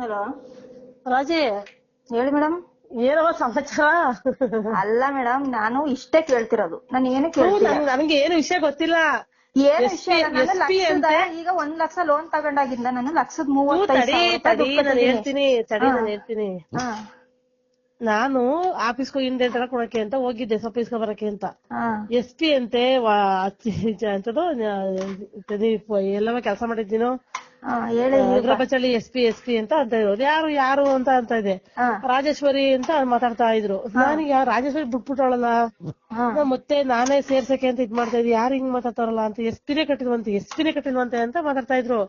Hello. ರಾಜಿ ಹೇಳಿ madam ಏನವ ಸಮಾಚಾರ? ಅಲ್ಲ ಮೇಡಮ್ ನಾನು ಇಷ್ಟೇ ಕೇಳ್ತಿರೋದು. ನಾನು ಏನು ಕೇಳ್ತೀನಿ ಕೇಳ್ತಿಲ್ಲ. ನನ್ಗೆ ಏನು ವಿಷಯ ಗೊತ್ತಿಲ್ಲ. ಏನು ವಿಷಯ ನಾನು ಲಕ್ಷದ? ಈಗ ಒಂದ್ ಲಕ್ಷ ಲೋನ್ ತಗೊಂಡಾಗಿಂದ ನಾನು ಲಕ್ಷದ ಮೂವತ್ತೈದು. ಹೇಳ್ತೀನಿ ತಡಿ. ನಾನು ಹೇಳ್ತೀನಿ. ನಾನು ಆಫೀಸ್ಗೆ ಹಿಂದೆ ತರ ಕೊಡಕ್ಕೆ ಅಂತ ಹೋಗಿದ್ದೆ ಸ್ವಲ್ಪ ಇಸ್ಕೊ ಬರಕ್ಕೆ ಅಂತ. ಎಸ್ ಪಿ ಅಂತೆ ಅಂತದ್ದು ಎಲ್ಲವ ಕೆಲಸ ಮಾಡಿದ್ದೀನೋ? ಅಗ್ರಪಚಳ್ಳಿ ಎಸ್ ಪಿ ಎಸ್ ಪಿ ಅಂತ ಅಂತ ಇರೋದು. ಯಾರು ಯಾರು ಅಂತ ಅಂತ ಇದೆ. ರಾಜೇಶ್ವರಿ ಅಂತ ಮಾತಾಡ್ತಾ ಇದ್ರು. ನನಗೆ ಯಾರು ರಾಜೇಶ್ವರಿ ಬಿಟ್ಬಿಟ್ಟವಳಲ್ಲ ಮತ್ತೆ ನಾನೇ ಸೇರ್ಸಕ್ಕೆ ಅಂತ ಇದ್ ಮಾಡ್ತಾ ಇದ್ದೆ. ಯಾರು ಹಿಂಗ್ ಮಾತಾಡ್ತಾರಲ್ಲ ಅಂತ ಎಸ್ ಪಿನೇ ಕಟ್ಟಿದ್ವಂತೆ ಎಸ್ ಪಿನೇ ಕಟ್ಟಿದ್ವಂತೆ ಅಂತ ಮಾತಾಡ್ತಾ ಇದ್ರು.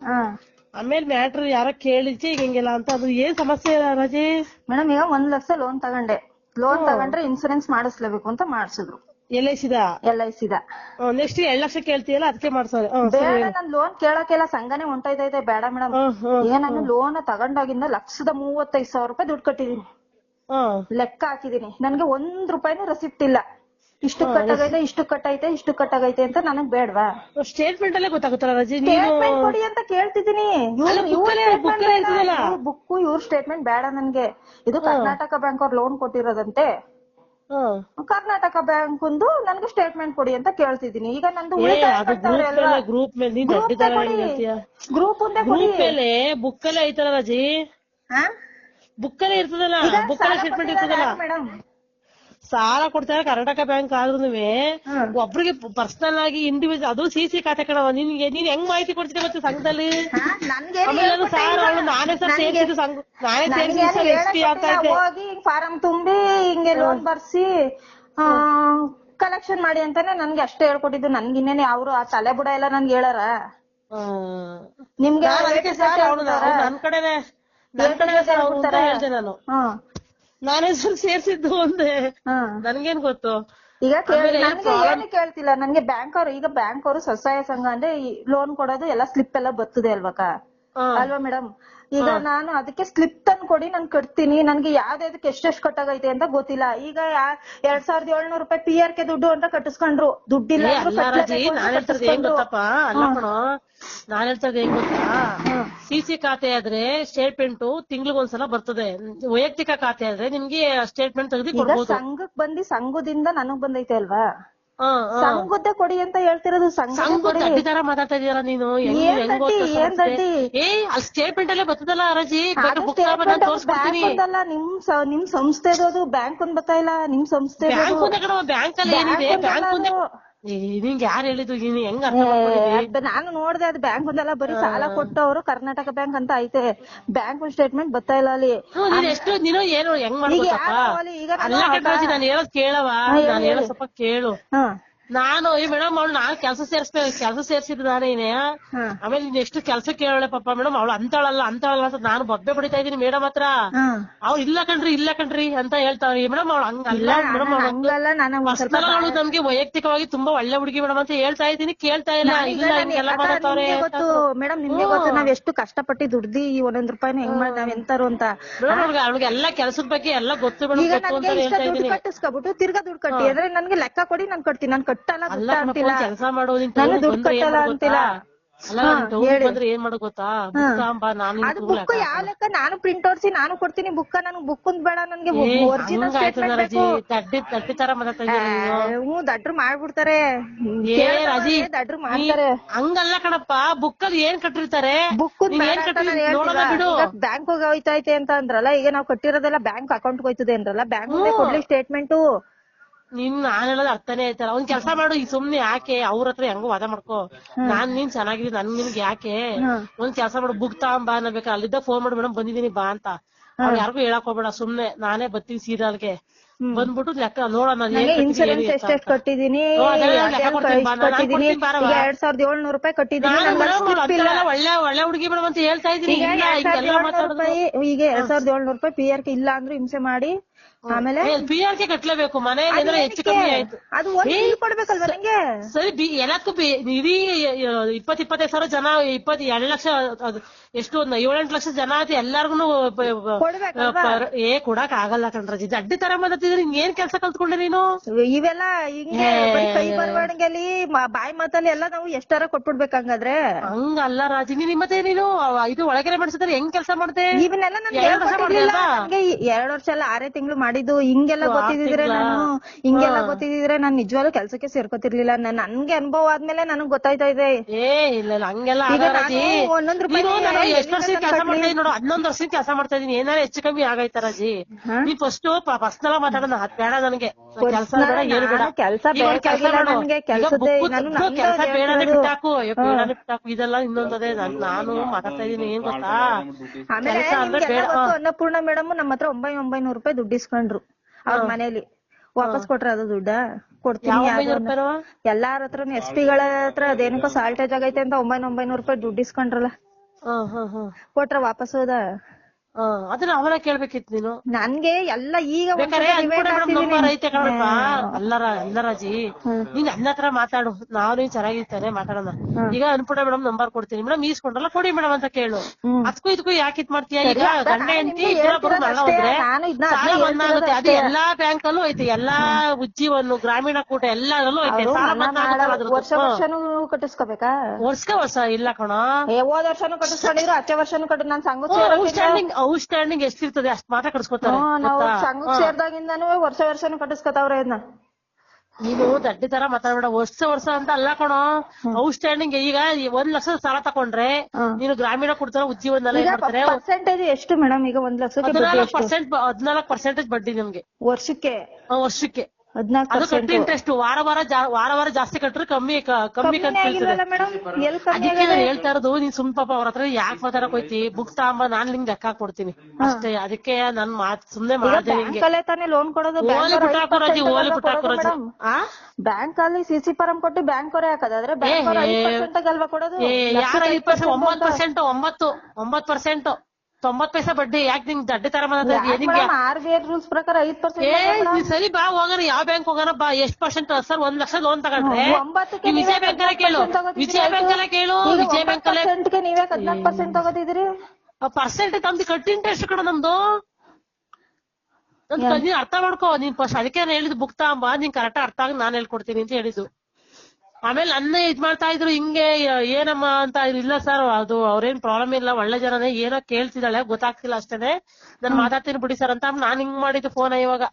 ಆಮೇಲೆ ಮ್ಯಾಟ್ರ್ ಯಾರ ಕೇಳಿದ್ಕೆ ಹಿಂಗೆಲ್ಲ ಅಂತ. ಅದು ಏನ್ ಸಮಸ್ಯೆ ರಾಜೇಶ್? ಮೇಡಮ್ ಈಗ ಒಂದ್ ಲಕ್ಷ ಲೋನ್ ತಗೊಂಡೆ. ಲೋನ್ ತಗೊಂಡ್ರೆ ಇನ್ಸೂರೆನ್ಸ್ ಮಾಡಿಸ್ಲೇಬೇಕು ಅಂತ ಮಾಡಿಸಿದ್ರು. ಎಲ್ ಐ ಸಿದ ಎಲ್ ಐ ಸಿದ ನೆಕ್ಸ್ಟ್ ಎರಡ್ ಲಕ್ಷ ಕೇಳ್ತೀಯಲ್ಲ ಅದಕ್ಕೆ ಮಾಡ್ಸೋದು. ಹ್ಮ್ ಸರಿ. ಬೇಡ ನಾನ್ ಲೋನ್ ಕೇಳಕ್ಕೆಲ್ಲ ಸಂಘನೆ ಹೊಂಟೈತೈತೆ ಬೇಡ ಮೇಡಮ್ ಹ್ಮ್ ಲೋನ್ ತಗೊಂಡಾಗಿಂದ ಲಕ್ಷದ ಮೂವತ್ತೈದು ಸಾವಿರ ರೂಪಾಯಿ ದುಡ್ಡು ಕಟ್ಟಿದೀನಿ. ಹ್ಮ್. ಲೆಕ್ಕ ಹಾಕಿದೀನಿ. ನನ್ಗೆ ಒಂದ್ ರೂಪಾಯಿನೂ ರೆಸಿಪ್ಟ್ ಇಲ್ಲ. ಇಷ್ಟು ಕಟ್ಟಾಗೈತೆ ಇಷ್ಟು ಕಟ್ಟೈತೆ ಇಷ್ಟು ಕಟ್ಟಾಗೈತೆ ಅಂತ ನನಗ್ ಬೇಡ್ವಾ? ಸ್ಟೇಟ್ಮೆಂಟ್ ಅಲ್ಲೇ ಗೊತ್ತಾಗುತ್ತಲ್ಲ ರಜಿ ನೀನು ಸ್ಟೇಟ್ಮೆಂಟ್ ಕೊಡಿ ಅಂತ ಕೇಳ್ತಿದೀನಿ ಅಲ್ಲ, book ಅಲ್ಲೇ- book ಅಲ್ಲೇ ಇರ್ತದಲ್ಲ. ಬುಕ್ ಇವ್ರ ಸ್ಟೇಟ್ಮೆಂಟ್ ಬೇಡ ನನ್ಗೆ. ಇದು ಕರ್ನಾಟಕ ಬ್ಯಾಂಕ್ ಅವ್ರು ಲೋನ್ ಕೊಟ್ಟಿರೋದಂತೆ. ಕರ್ನಾಟಕ ಬ್ಯಾಂಕ್ ಒಂದು ನನ್ಗೆ ಸ್ಟೇಟ್ಮೆಂಟ್ ಕೊಡಿ ಅಂತ ಕೇಳ್ತಿದೀನಿ ಈಗ ನಂದು ಗ್ರೂಪ್ ಮೇಲೆ ಗ್ರೂಪ್ ಮೇಲೆ ಗ್ರೂಪ್ ಮೇಲೆ ಬುಕ್ ಅಲ್ಲೇ ಐತಲ್ಲ ರಾಜಿ? ಬುಕ್ ಅಲ್ಲೇ ಇರ್ತದಲ್ಲ ಬುಕ್ ಅಲ್ಲೇ ಸ್ಟೇಟ್ಮೆಂಟ್ ಇರ್ತದಲ್ಲ? ಮೇಡಮ್ ಸಾಲ ಕೊಡ್ತಾರೆ ಕರ್ನಾಟಕ ಬ್ಯಾಂಕ್ ಹ್ಮ್. ಒಬ್ರಿಗೆ ಪರ್ಸನಲ್ ಆಗಿ ಇಂಡಿವಿಜುವಲ್ ಅದು ಸಿ ಸಿ ಖಾತೆ ಕಣವ ನಿನ್ಗೆ ನೀನ್ ಹೆಂಗ್ ಮಾಹಿತಿ ಕೊಡ್ತೀನಿ ಮತ್ತೆ ಸಂಘದಲ್ಲಿ? ನಾನೇ ಸರ್ ನನ್ಗೆ- ಸಂಘ ನಾನೇ ಸೇರ್ಸಿದ್ದು ಸರ್ ಎಸ್ ಪಿ ಅಂತ. ಇದ್ದೆ. ಹೋಗಿ ಫಾರಂ ತುಂಬಿ ಹಿಂಗೆ ಲೋನ್ ಬರ್ಸಿ ಕಲೆಕ್ಷನ್ ಮಾಡಿ ಅಂತಾನೆ ನನ್ಗೆ ಅಷ್ಟೇ ಹೇಳ್ಕೊಟ್ಟಿದ್ದು. ನನ್ಗೆ ಇನ್ನೇನೆ ಅವ್ರು ಆ ತಲೆ ಬುಡ ಎಲ್ಲ ನನ್ಗೆ ಹೇಳಾರ. ನಿಮ್ಗೆ ನಾನ್ ಕಡೆನೆ ನನ್ ಹೇಳ್ಬಿಡ್ತಾರೆ? ಹೇಳ್ದೆ ನಾನು. ನಾನೇ ಹೆಸರು ಸೇರ್ಸಿದ್ದು ಒಂದೇ. ನನ್ಗೇನ್ ಗೊತ್ತು? ಈಗ ಕೇಳ್ತಿಲ್ಲ ನನ್ಗೆ ಬ್ಯಾಂಕ್ ಅವ್ರು ಈಗ ಬ್ಯಾಂಕ್ ಅವರು ಸ್ವಸಹಾಯ ಸಂಘ ಅಂದ್ರೆ ಲೋನ್ ಕೊಡೋದು ಎಲ್ಲ ಸ್ಲಿಪ್ ಎಲ್ಲ ಬರ್ತದೆ ಅಲ್ವಾಕ ಅಲ್ವಾ ಮೇಡಮ್ ಈಗ ನಾನು ಅದಕ್ಕೆ ಸ್ಲಿಪ್ ತಂದು ಕೊಡಿ ನಾನು ಕಟ್ತೀನಿ. ನನ್ಗೆ ಯಾವ್ದಾವ್ದಕ್ಕೆ ಎಷ್ಟೆಷ್ಟು ಕಟ್ಟಾಗೈತೆ ಅಂತ ಗೊತ್ತಿಲ್ಲ. ಈಗ ಎರಡ್ ಸಾವಿರದ ಏಳ್ನೂರು ರೂಪಾಯಿ ಪಿ ಆರ್ ಕೆ ದುಡ್ಡು ಅಂತ ಕಟ್ಟಿಸ್ಕೊಂಡ್ರು. ದುಡ್ಡಿಲ್ಲ ನಾನ್ ಹೇಳ್ತಿರೋದು ಏನ್ ಗೊತ್ತಾ? ಸಿಸಿ ಸಿ ಸಿ ಖಾತೆ ಆದ್ರೆ ಸ್ಟೇಟ್ಮೆಂಟ್ ತಿಂಗ್ಳಿಗೊಂದ್ಸಲ ಬರ್ತದೆ. ವೈಯಕ್ತಿಕ ಖಾತೆ ಆದ್ರೆ ನಿಮ್ಗೆ ಸ್ಟೇಟ್ಮೆಂಟ್ ತೆಗೆದು ಈಗ ಕೊಡ್ಬೋದು ಸಂಘಕ್ ಬಂದಿ ಸಂಘದಿಂದ ನನಗ್ ಬಂದೈತೆ ಅಲ್ವಾ? ಹಾ, ಹಾ. ಸಂಘದ್ದೇ ಕೊಡಿ ಅಂತ ಹೇಳ್ತಿರೋದು ಸಂಘ ಸಂಘ ಕೊಡಿ. ದಡ್ಡಿ ತರ ಮಾತಾಡ್ತಾ ಇದೀಯಲ್ಲ ನೀನು? ಹೆಂಗ್ ಏನ್ ಹೆಂಗ್ ದಡ್ಡಿ? ಏನ್ ಸಮಸ್ಯೆ? ದಡ್ಡಿ? ಏ ಅಲ್ಲಿ ಸ್ಟೇಟ್ಮೆಂಟ್ ಅಲ್ಲೇ ಬರ್ತದಲ್ಲ ಅರಜಿ? ಅದು ಬುಕ್ ನಾನು ತೋರ್ಸ್ಕೊಡ್ತೀನಿ ಬ್ಯಾಂಕ್ ಒಂದಲ್ಲ ನಿಮ್ ಸ- ನಿಮ್ ಸಂಸ್ಥೆದದು ಬ್ಯಾಂಕ್ ಒಂದ್ ಬರ್ತಾ ಇಲ್ಲ ನಿಮ್ ಸಂಸ್ಥೆ ಬ್ಯಾಂಕ್ ಒಂದೇ ಕಣ ಬ್ಯಾಂಕ್ ಅಲ್ಲಿ ಏನಿದೆ? ಬ್ಯಾಂಕ್ ಒಂದೇ ನಿಂಗೆ ಯಾರು ಹೇಳಿದ್ದು? ನೀನ್ ಹೆಂಗ್ ಅರ್ಥ ಮಾಡ್ಕೊಂಡಿದ್ದಿ? ನಾನು ನೋಡ್ದೆ ಅದು ಬ್ಯಾಂಕ್ ಒಂದೆಲ್ಲ ಬರೀ ಸಾಲ ಕೊಟ್ಟವ್ರು ಕರ್ನಾಟಕ ಬ್ಯಾಂಕ್ ಅಂತ ಐತೆ. ಬ್ಯಾಂಕ್ ಸ್ಟೇಟ್ಮೆಂಟ್ ಬರ್ತಾ ಇಲ್ಲ ಅಲ್ಲಿ. ಹ್ಞೂ, ನೀನ್ ಎಷ್ಟು ನೀನು ಏನು ಹೆಂಗ್ ಈಗ ಮಾಡ್ಬೇಕಪ್ಪ ಯಾರೋ ಅಲ್ಲಿ ಈಗ ನಾನು ಅಲ್ಲ ಕಣ್ರಾಜಿ ನಾನು ಹೇಳೋದ್ ಕೇಳವ ಹೇಳಿ, ನಾನು ಹೇಳೋದ್ ಹೇಳಿ. ಸ್ವಲ್ಪ ಕೇಳು. ಹ. ನಾನು ಈ ಮೇಡಮ್ ಅವಳು ನಾನು ಕೆಲಸ ಸೇರಿಸ್ತೇ ಕೆಲಸ ಸೇರ್ಸಿದ್ದು ನಾನೇನೆ ಆಮೇಲೆ ನೀನ್ ಎಷ್ಟು ಕೆಲಸ ಕೇಳೋಳೆ ಪಾಪ ಮೇಡಮ್ ಅವಳು ಅಂತಳಲ್ಲ ಅಂತಳಲ್ಲ ಅಂತ ನಾನು ಬಬ್ಬೆ ಬಡಿತಾ ಇದೀನಿ ಮೇಡಮ್ ಹತ್ರ. ಹ. ಅವ್ರು ಇಲ್ಲ ಕಣ್ರಿ ಇಲ್ಲ ಕಣ್ರಿ ಅಂತ ಹೇಳ್ತಾವ್ರಿ ಮೇಡಮ್ ಅವಳು ಹಂಗಲ್ಲ ಮೇಡಮ್ ಅವಳು ನಮ್ಗೆ ವೈಯಕ್ತಿಕವಾಗಿ ತುಂಬಾ ಒಳ್ಳೆ ಹುಡುಗಿ ಮೇಡಮ್ ಅಂತ ಹೇಳ್ತಾ ಇದೀನಿ ಕೇಳ್ತಾ ಇಲ್ಲ ಇಲ್ಲ ಎಲ್ಲ ಗೊತ್ತು ಮೇಡಮ್ ನಿಮ್ಗೆ ಗೊತ್ತು ನಾವ್ ಎಷ್ಟು ಕಷ್ಟಪಟ್ಟು ದುಡ್ದಿ ಈ ಒಂದೊಂದ್ ರೂಪಾಯಿನ ಹೆಂಗ್ ಮಾಡಿ ನಾವ್ ಎಂತಾರು ಅಂತ. ಮೇಡಮ್ ಅವ್ಳಿಗೆ ಅವ್ಳಿಗೆ ಎಲ್ಲ ಕೆಲಸದ ಬಗ್ಗೆ ಎಲ್ಲಾ ಗೊತ್ತು ಮೇಡಮ್ ಕಟ್ಟಿಸ್ಕೊಬಿಟ್ಟು ತಿರ್ಗಾ ದುಡ್ಡು ಕಟ್ಟಿ ಅಂದ್ರೆ ನನ್ಗೆ ಲೆಕ್ಕ ಕೊಡಿ ನಾನ್ ಕಟ್ತೀನಿ ನಾನ್ ಕಟ್ಟಲ್ಲ ಅಂತಿಲ್ಲ ಕೆಲಸ ನಿನ್ ನಾನು ದುಡ್ಡು ಕಟ್ಟಲ್ಲ ಅಂತಿಲ್ಲ. ಅಲ್ಲ ಹಾ, ನಿನ್ ಟೌನಿಗ್ ಹೇಳಿ. ಬಂದ್ರೆ ಏನ್ ಮಾಡೋದು ಗೊತ್ತಾ ಬುಕ್ ನಾನು ಅದು ಬುಕ್ ಯಾವ ಲೆಕ್ಕ? ನಾನು ಪ್ರಿಂಟ್ ಓಡಿಸಿ ನಾನು ಕೊಡ್ತೀನಿ. ಬುಕ್ ನನ್ಗೆ ಬುಕ್ ಬೇಡ ನನ್ಗೆ. ಒರಿಜಿನಲ್ ಸ್ಟೇಟ್ಮೆಂಟ್ ಬೇಕು. ತಡ್ಡಿ ತರ. ಹ್ಞೂ ದಡ್ರು ಮಾಡ್ಬಿಡ್ತಾರೆ. ದಡ್ರು ಮಾಡ್ತಾರೆ. ಹಂಗಲ್ಲ ಕಣಪ್ಪ. ಬುಕ್ ಅಲ್ಲಿ ಏನ್ ಕಟ್ಟಿರ್ತಾರೆ? ಬುಕ್ ಬ್ಯಾಂಕ್ ಹೋಯ್ತೈತೆ ಅಂತ ಅಂದ್ರಲ್ಲ ಈಗ ನಾವ್ ಕಟ್ಟಿರೋದೆಲ್ಲ ಬ್ಯಾಂಕ್ ಅಕೌಂಟ್ ಹೋಯ್ತದೆ ಅಂದ್ರಲ್ಲ ಬ್ಯಾಂಕ್ ಕೊಡ್ಲಿ ಸ್ಟೇಟ್ಮೆಂಟ್ ನೀನ್ ನಾನ್ ಹೇಳೋದು ಅರ್ಥನೇ ಆಯ್ತಲ್ಲ. ಒಂದ್ ಕೆಲಸ ಮಾಡು ಈ ಸುಮ್ನೆ ಯಾಕೆ ಅವ್ರ ಹತ್ರ ಹೆಂಗೋ ವಾದ ಮಾಡ್ಕೋ. ನಾನ್ ನೀನ್ ಚೆನ್ನಾಗಿದೆ ನನ್ ನಿನ್ಗೆ ಯಾಕೆ? ಒಂದ್ ಕೆಲಸ ಮಾಡು ಬುಕ್ ತಗೊಂಬಾ ಅನ್ನಬೇಕು ಅಲ್ಲಿದ್ದ ಫೋನ್ ಮಾಡಿ ಮೇಡಮ್ ಬಂದಿದೀನಿ ಬಾ ಅಂತ. ಅವ್ರು ಯಾರಿಗೂ ಹೇಳಕ್ ಹೋಗ್ಬೇಡ ಸುಮ್ನೆ. ನಾನೇ ಬರ್ತೀನಿ ಸೀರಿಯಲ್ಗೆ. ಬಂದ್ಬಿಟ್ಟು ಲೆಕ್ಕ ನೋಡೋಣ ಇನ್ಸೂರೆನ್ಸ್ ಎಷ್ಟೆಷ್ಟು ಕಟ್ಟಿದೀನಿ ಎಷ್ಟ್ ಎರಡ್ ಸಾವಿರದ ಏಳ್ನೂರು ರೂಪಾಯಿ ಕಟ್ಟಿದೀನಿ ಒಳ್ಳೆ ಒಳ್ಳೆ ಹುಡುಗಿ ಮೇಡಮ್ ಅಂತ ಹೇಳ್ತಾ ಇದೀನಿ ಈಗ ಎರಡ್ ಸಾವಿರದ ಏಳ್ನೂರು ರೂಪಾಯಿ ಪಿ ಆರ್ ಕೆ ಇಲ್ಲ ಅಂದ್ರೂ ಹಿಂಸೆ ಮಾಡಿ. ಆಮೇಲೆ ಪಿ ಆರ್ ಕೆ ಕಟ್ಲೇಬೇಕು ಮನೆ ಏನಾರ ಹೆಚ್ಚು ಕಮ್ಮಿ ಆಯ್ತು. ಅದು ಕೊಡ್ಬೇಕಲ್ವಾ ನಂಗೆ? ಸರಿ ಬಿ ಇಡೀ ಇಪ್ಪತ್ ಇಪ್ಪತ್ತೈದು ಸಾವಿರ ಜನ ಇಪ್ಪತ್ ಎರಡ್ ಲಕ್ಷ ಎಷ್ಟು ಒಂದ್ ಏಳೆಂಟು ಲಕ್ಷ ಜನ ಐತಿ ಎಲ್ಲಾರ್ಗುನು? ಏ ಕೊಡಕ್ ಆಗಲ್ಲ ಕಣ್ರಜಿ ಅಡ್ಡಿ ತರ ಬಂದಿದ್ರೆ ಏನ್ ಕೆಲ್ಸ ಕಲ್ತ್ಕೊಂಡೆ ನೀನು? ಇವೆಲ್ಲ ಹಿಂಗೆ ಬರೀ ಕೈ ಬರವಣಿಗೆಲಿ ಬಾಯಿ ಮಾತಲ್ಲಿ ಎಲ್ಲ ನಾವು ಎಷ್ಟಾರ ಕೊಟ್ಬಿಡ್ಬೇಕು ಹಂಗಾದ್ರೆ ಹಂಗಲ್ಲ ರಾಜಿ ನೀನ್ ಮತ್ತೆ ನೀನು? ಇದು ಒಳಗಡೆ ಮಾಡಿಸಿದ್ರೆ ಹೆಂಗ್ ಕೆಲಸ ಮಾಡ್ದೆ ಇವನ್ನೆಲ್ಲ ನನ್ಗೆ ಎರಡ್ ವರ್ಷ ಅಲ್ಲ ಆರೇ ತಿಂಗಳು ಮಾಡಿದ್ದು. ಹಿಂಗೆಲ್ಲ ಗೊತ್ತಿದ್ರೆ? ನಾನು ಹಿಂಗೆಲ್ಲ ಗೊತ್ತಿದ್ರೆ ನಾನ್ ನಿಜವಾಗ್ಲೂ ಕೆಲ್ಸಕ್ಕೆ ಸೇರ್ಕೋತಿರ್ಲಿಲ್ಲ. ನನ್ ನನ್ಗೆ ಅನುಭವ ಆದ್ಮೇಲೆ ನನಗ್ ಗೊತ್ತಾಯ್ತಾ ಇದೆ. ಏ ಇಲ್ಲ ಇಲ್ಲ ಹಂಗೆಲ್ಲ ಒಂದೊಂದ್ ರೂಪಾಯಿ ಎಷ್ಟ್ ವರ್ಷ ಕೆಲಸ ಕಟ್ಲಿ? ಮಾಡ್ತಾ ಇದೀನಿ ನೋಡು ಹನ್ನೊಂದ್ ವರ್ಷ ಕೆಲಸ ಮಾಡ್ತಾ ಇದೀನಿ. ಏನಾರ ಹೆಚ್ಚು ಕಮ್ಮಿ ಆಗೈತ ರಾಜಿ ನೀ ಫಸ್ಟ್ ಪರ್ಸನಲ್ ಮಾತಾಡೋಣ ಅದ್ ಬೇಡ ನನಗೆ. ಕೆಲಸ ಬೇಡ ಏನು ಬೇಡ. ಕೆಲ್ಸ ಮಾಡು. ನನ್ಗೆ, ನಂದು ಕೆಲ್ಸ ಬೇಡನೇ. ಬಿಟ್ಟಾಕು ಬೇಡನೇ ಬಿಟ್ಟಾಕು ಇದೆಲ್ಲ ಇನ್ನೊಂದದೇ. ನಾನ್- ನಾನು ಮಾತಾಡ್ತಾ ಇದೀನಿ ಏನ್ ಗೊತ್ತಾ? ಆಮೇಲೆ ಬೇಡ. ಅನ್ನಪೂರ್ಣ ಮೇಡಮ್ ನಮ್ಮ ಹತ್ರ ಒಂಬೈ ಒಂಬೈನೂರು ರೂಪಾಯಿ ದುಡ್ಡು ಇಸ್ಕೊಂಡ್ರು ಅವ್ರ ಮನೇಲಿ. ವಾಪಸ್ ಕೊಟ್ರ ಅದು ದುಡ್ಡ? ಕೊಡ್ತೀನಿ. ಎಲ್ಲಾರ ಹತ್ರ ಎಸ್ ಪಿಗಳ ಹತ್ರ ಅದೇನಕ್ಕೋ ಸಾಲ್ಟೇಜ್ ಆಗೈತೆ. ಅಂತ ಒಂಬೈನೂರ ಒಂಬೈನೂರು ರೂಪಾಯಿ ದುಡ್ಡು ಇಸ್ಕೊಂಡ್ರಲ್ಲ. ಕೊಟ್ರ ವಾಪಸ್ ಹೋದ? ಅದನ್ನ ಅವನ ಕೇಳ್ಬೇಕಿತ್ತು ನೀನು. ನನ್ಗೆ ಎಲ್ಲ ಈಗ. ಐತೆ ಕಣಪ್ಪ. ಅಲ್ಲರ ಅಲ್ಲರಾಜಿ ನೀನ್ ನನ್ನ ಹತ್ರ ಮಾತಾಡು. ನಾವು ನೀನ್ ಚೆನ್ನಾಗಿರ್ತಾನೆ ಮಾತಾಡೋಣ. ಈಗ ಅನ್ಪುಣ ಮೇಡಮ್ ನಂಬರ್ ಕೊಡ್ತೀನಿ. ಮೇಡಮ್ ಈಸ್ಕೊಂಡ್ರಲ್ಲ ಕೊಡಿ ಮೇಡಮ್ ಅಂತ ಕೇಳು. ಅದಕ್ಕೂ ಇದಕ್ಕೂ ಯಾಕೆ ಇದ್ ಮಾಡ್ತೀಯ? ಈಗ ಗಂಡ ಹೆಂಡತಿ ಅದು ಎಲ್ಲಾ ಬ್ಯಾಂಕ್ ಅಲ್ಲೂ ಐತೆ. ಎಲ್ಲಾ ಉಜ್ಜೀವನ್ನು ಗ್ರಾಮೀಣ ಕೂಟ ಎಲ್ಲದಲ್ಲೂ ಐತೆ. ಅವ್ರು ಕಟ್ಟಿಸ್ಕೋಬೇಕಾ? ವರ್ಷ ವರ್ಷ ಇಲ್ಲ ಕಣ. ಹೋದ ವರ್ಷನೂ ಕಟ್ಟಿಸ್ಕೊಂಡಿದ್ರು ಅಚ್ಚ ವರ್ಷನೂ ಕಟ್ಟು ನಾನ್ ಸಂಘ ಔಟ್ ಸ್ಟ್ಯಾಂಡಿಂಗ್ ಎಷ್ಟಿರ್ತದೆ? ಅಷ್ಟ್ ಮಾತ್ರ ಕಟ್ಸ್ಕೊತಾರೆ ನಾವು? ಸಂಘ ಸೇರ್ದಾಗಿಂದಾನು ವರ್ಷ ವರ್ಷನೂ ಕಟ್ಟಿಸ್ಕೊತಾವ್ರೆ ಇದನ್ನ ನೀನು ದಡ್ಡಿ ತರ ಮಾತಾಡ್ಬೇಡ ವರ್ಷ ವರ್ಷ ಅಂತ ಅಲ್ಲ ಕಣೋ. ಔಟ್ ಸ್ಟ್ಯಾಂಡಿಂಗ್ ಈಗ ಒಂದ್ ಲಕ್ಷ ಸಾಲ ತಕೊಂಡ್ರೆ ನೀನು ಗ್ರಾಮೀಣ ಕೊಡ್ತಾರ ಉಜ್ಜೀವನ ಮಾಡ್ತಾರೆ? ಪರ್ಸೆಂಟೇಜ್ ಎಷ್ಟು ಮೇಡಮ್ ಈಗ ಒಂದ್ ಹದಿನಾಲ್ಕು ಪರ್ಸೆಂಟ್ ಹದಿನಾಲ್ಕು ಪರ್ಸೆಂಟೇಜ್ ಬಡ್ಡಿ ನಿಮ್ಗೆ. ವರ್ಷಕ್ಕೆ? ವರ್ಷಕ್ಕೆ. ಅದು ಕಟ್ಟಿ ಇಂಟ್ರೆಸ್ಟ್ ವಾರ ವಾರ ವಾರ ವಾರ ಜಾಸ್ತಿ ಕಟ್ಟರೆ ಕಮ್ಮಿ ಕಮ್ಮಿ ಅದಕ್ಕೆ ನಾನು ಹೇಳ್ತಾ ಇರೋದು ನೀನ್ ಸುಮ್ ಪಾಪ ಅವ್ರ ಹತ್ರ ಯಾಕೆ ಮಾತಾಡಕ್ ಹೋಯ್ತಿ? ಬುಕ್ ತಗೊಂಬ ನಾನ್ ನಿಂಗ್ ಲೆಕ್ಕ ಕೊಡ್ತೀನಿ ಅಷ್ಟೇ ಅದಕ್ಕೆ ನನ್ ಮಾತ್ ಸುಮ್ನೆ ಮಾಡ್ದೆ ನಿಂಗೆ. ಲೋನ್ ಕೊಡೋದು ಓಲಿ ಬಿಟ್ಟಾಕು ರಾಜಿ ಓಲಿ ಬಿಟ್ಟಾಕು ಆ? ಬ್ಯಾಂಕ್ ಅಲ್ಲಿ ಸಿಸಿ ಪರಂ ಕೊಟ್ಟು ಬ್ಯಾಂಕ್ ಅವರೇ ಹಾಕೋದಾದ್ರೆ ಬ್ಯಾಂಕ್ ಅವ್ರ ಐದು ಪರ್ಸೆಂಟ್ ಅಲ್ವಾ ಕೊಡೋದು? ಯಾರ ಐದ್ ಪರ್ಸೆಂಟ್ ಒಂಬತ್ ಪರ್ಸೆಂಟ್ ಒಂಬತ್ತು ಒಂಬತ್ ಪರ್ಸೆಂಟ್ ತೊಂಬತ್ ಪೈಸೆ ಬಡ್ಡಿ ಯಾಕೆ ನಿಂಗ್ ದಡ್ಡಿ ತರ ಆರ್ ಬಿ ಐ ರೂಲ್ಸ್ ಪ್ರಕಾರ ಐದ್ ಪರ್ಸೆಂಟ್ ಸರಿ ಬಾ ಹೋಗೋಣ ಯಾವ ಬ್ಯಾಂಕ್ ಹೋಗೋಣ ಬಾ ಎಷ್ಟ್ ಪರ್ಸೆಂಟ್ ಸರ್ ಒಂದ್ ಲಕ್ಷ ಲೋನ್ ತಗೊಂಡ್ರೆ ವಿಜಯ ಬ್ಯಾಂಕ್ ಅಲ್ಲೇ ಕೇಳು. ವಿಜಯ ಬ್ಯಾಂಕ್ ಅಲ್ಲೇ ಕೇಳು ವಿಜಯ ಬ್ಯಾಂಕ್ ಅಲ್ಲೇ ನೀವೇ ಹದ್ನಾಲ್ಕು ಪರ್ಸೆಂಟ್ ತಗೋತಿದ್ರಿ ಪರ್ಸೆಂಟ್ ತಂದು ಕಟ್ಟಿ ಇಂಟ್ರೆಸ್ಟ್ ಕಣ ನಮ್ದು. ನನ್ ಅರ್ಥ ಮಾಡ್ಕೋ ನೀನ್ ಫಸ್ಟ್ ಅದಕ್ಕೆ ಹೇಳಿದ್ ಹೇಳಿದ್ದು ಬುಕ್ ತಗೊಂಬ ನೀನ್ ಕರೆಕ್ಟ್ ಅರ್ಥ ಆಗಿ ನಾನ್ ಹೇಳ್ಕೊಡ್ತೀನಿ ಅಂತ ಹೇಳಿದ್ದು. ಆಮೇಲೆ ನನ್ನ ಇದ್ ಮಾಡ್ತಾ ಇದ್ರು ಹಿಂಗೆ ಏನಮ್ಮ ಅಂತ ಇಲ್ಲ ಸರ್ ಅದು ಅವ್ರೇನ್ ಪ್ರಾಬ್ಲಮ್ ಇಲ್ಲ ಒಳ್ಳೆ ಜನನೇ ಏನೋ ಕೇಳ್ತಿದ್ದಾಳೆ ಗೊತ್ತಾಗ್ತಿಲ್ಲ ಅಷ್ಟೇನೆ. ನಾನ್ ಮಾತಾಡ್ತೀನಿ ಬಿಡಿ ಸರ್ ಅಂತ ನಾನ್ ಹಿಂಗ್ ಮಾಡಿದ್ದು ಫೋನ್ ಇವಾಗ.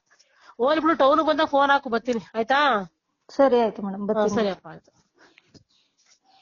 ಹೋಗ್ಬಿಟ್ಟು ಟೌನ್ ಬಂದಾಗ ಫೋನ್ ಹಾಕು ಬರ್ತೀನಿ. ಆಯ್ತಾ? ಸರಿ ಆಯ್ತು ಮೇಡಮ್ ಸರಿ ಅಪ್ಪ ಆಯ್ತು.